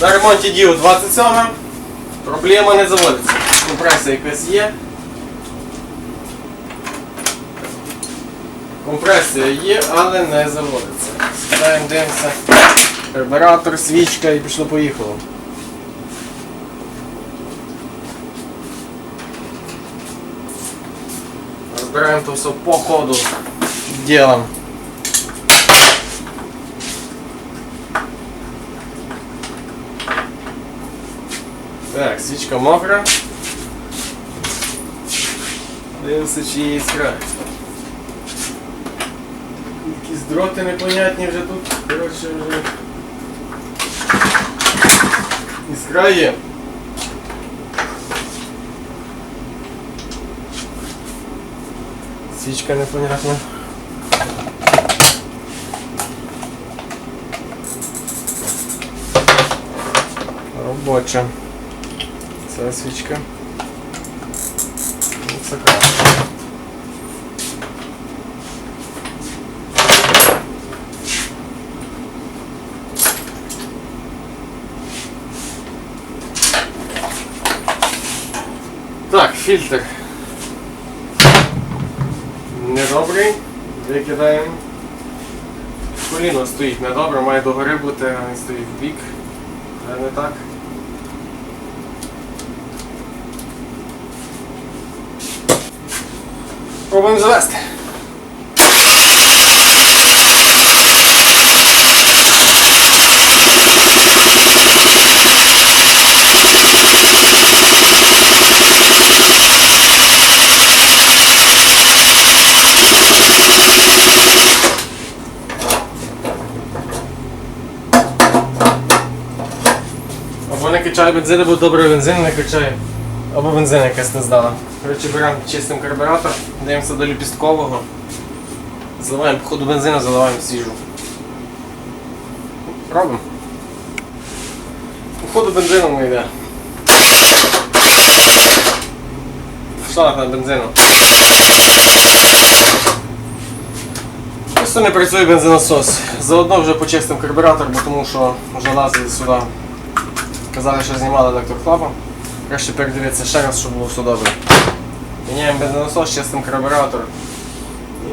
На ремонті Діо 27. Проблема не заводиться. Компресія якась є. Компресія є, але не заводиться. Сідаємо, дивимося. Карбюратор, свічка і пішло поїхало. Розбираємо то все по ходу. Ділом. Так, свічка мокра. Дивимося, чи є іскра. Якісь дроти непонятні вже тут. Коротше вже. Іскра є. Свічка непонятна. Робоча. Це свічка. Ну, Це. Так, фільтр. Недобрий. Викидаємо. Коліно стоїть недобре, має догори бути, а він стоїть в бік. Але не так. Пробваме за вас. не качали бензина, бил добър бензин, не качай. Оба бензина е късна сдана. Вече берам чистим карбюратор. Даємося до ліпісткового. Заливаємо по ходу бензину, заливаємо свіжу. Робимо. По ходу бензину ми йде. Пішла на бензину. Просто не працює бензонасос. Заодно вже почистимо карбюратор, бо тому що вже лазили сюди. Казали, що знімали електроклапан. Краще передивитися ще раз, щоб було все добре. Міняємо бензонасос, чистим карбюратор.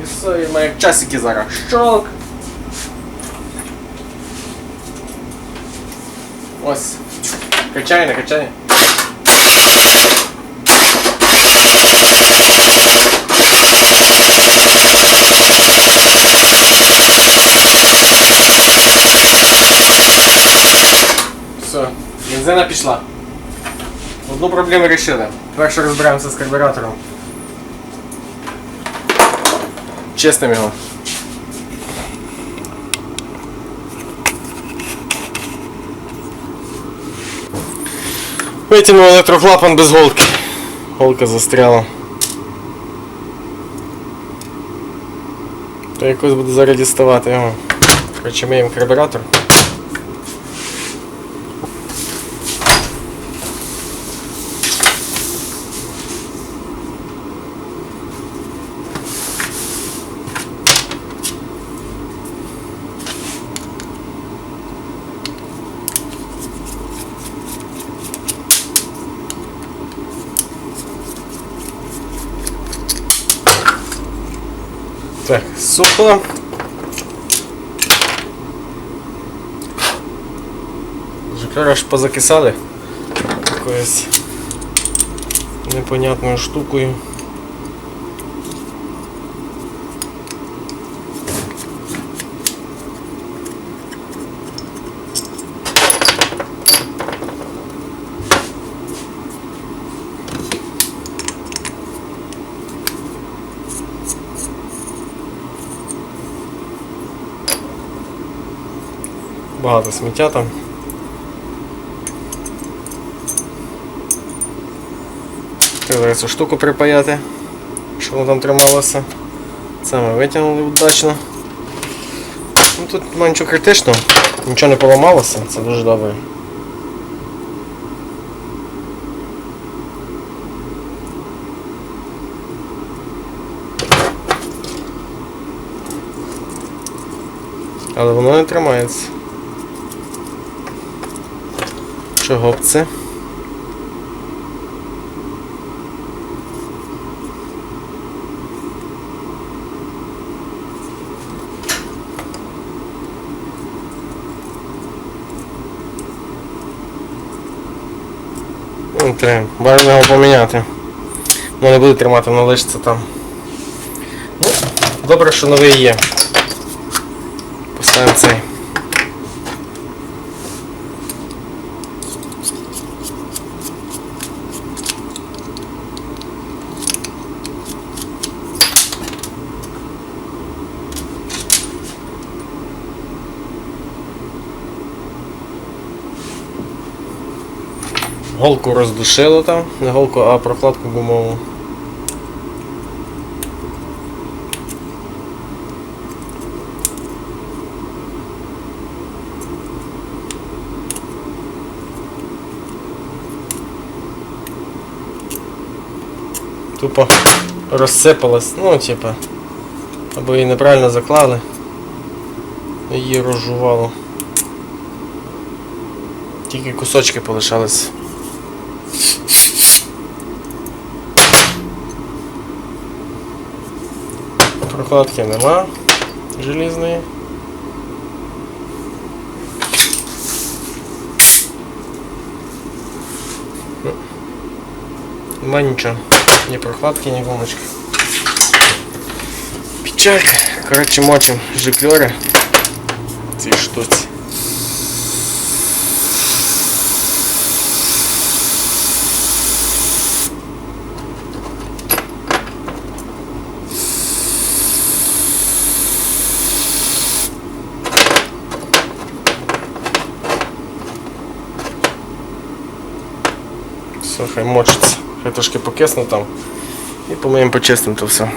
І все, і ми часики зараз. Щолк! Ось. Качай, не качай. Все, бензина пішла. Одну проблему вирішили. Перше розбираємося з карбюратором. Чистимо його. Витягнув електроклапан без голки. Голка застряла. То якось буду зараз діставати його. Короче, миємо карбюратор. Так, сухо. Жиклера аж позакисали якоюсь непонятною штукою. Багато сміття там. Треба цю штуку припаяти, щоб воно там трималося. Це ми витягнули удачно. Ну, Тут немає нічого критичного, нічого не поламалося, це дуже добре. Але воно не тримається. Шагопці. Ну, Треба. Бажано його поміняти. Ну не буде тримати, воно лишиться там. Ну, добре, що новий є. Поставимо цей. Голку роздушило там, не голку, а прокладку гумову. Тупо розсипалась, ну типа. Або її неправильно заклали. Її розжувало. Тільки кусочки полишались. Прокладки нема желізної. Ну, Нема нічого. Ні прокладки, ні гумочки. Печалька. Коротше, мочим жикльори. Ці штуці. Все, хай мочиться. Хай трошки покисне там. І помиємо почистимо то все.